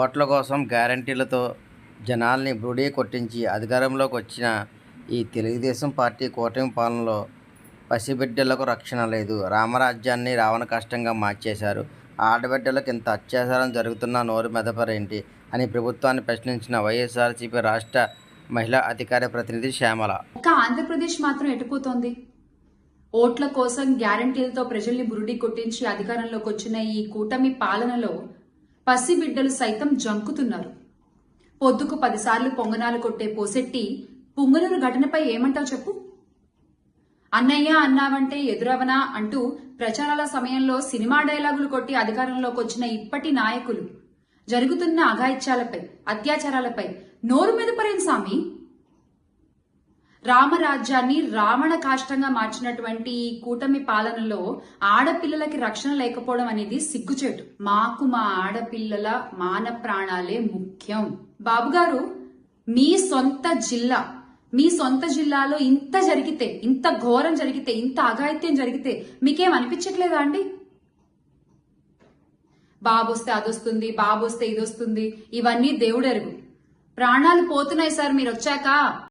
ఓట్ల కోసం గ్యారంటీలతో జనాల్ని బ్రుడీ కొట్టించి అధికారంలోకి వచ్చిన ఈ తెలుగుదేశం పార్టీ కూటమి పాలనలో పసిబిడ్డలకు రక్షణ లేదు. రామరాజ్యాన్ని రావణ కష్టంగా మార్చేశారు. ఆడబిడ్డలకు ఇంత అత్యాచారం జరుగుతున్నా నోరు మెదపరేంటి అని ప్రభుత్వాన్ని ప్రశ్నించిన వైఎస్ఆర్సీపీ రాష్ట్ర మహిళా అధికార ప్రతినిధి శ్యామల. ఒక్క ఆంధ్రప్రదేశ్ మాత్రం ఎటుపోతోంది? ఓట్ల కోసం గ్యారంటీలతో ప్రజల్ని బురుడి కొట్టించి అధికారంలోకి వచ్చిన ఈ కూటమి పాలనలో పసిబిడ్డలు సైతం జంకుతున్నారు. పొద్దుకు పదిసార్లు పొంగనాలు కొట్టే పోసెట్టి పుంగనూరు ఘటనపై ఏమంటావు చెప్పు? అన్నయ్య అన్నావంటే ఎదురవనా అంటూ ప్రచారాల సమయంలో సినిమా డైలాగులు కొట్టి అధికారంలోకి వచ్చిన ఇప్పటి నాయకులు జరుగుతున్న అఘాయిత్యాలపై అత్యాచారాలపై నోరు మెదపరేం స్వామి. రామరాజ్యాన్ని రావణ కాష్టంగా మార్చినటువంటి ఈ కూటమి పాలనలో ఆడపిల్లలకి రక్షణ లేకపోవడం అనేది సిగ్గుచేటు. మాకు మా ఆడపిల్లల మాన ప్రాణాలే ముఖ్యం. బాబుగారు మీ సొంత జిల్లా మీ సొంత జిల్లాలో ఇంత జరిగితే ఇంత ఘోరం జరిగితే ఇంత అఘాయిత్యం జరిగితే మీకేం అనిపించట్లేదా అండి? బాబొస్తే అదొస్తుంది బాబొస్తే ఇదొస్తుంది ఇవన్నీ దేవుడెరుగు. ప్రాణాలు పోతున్నాయి సార్ మీరు వచ్చాక.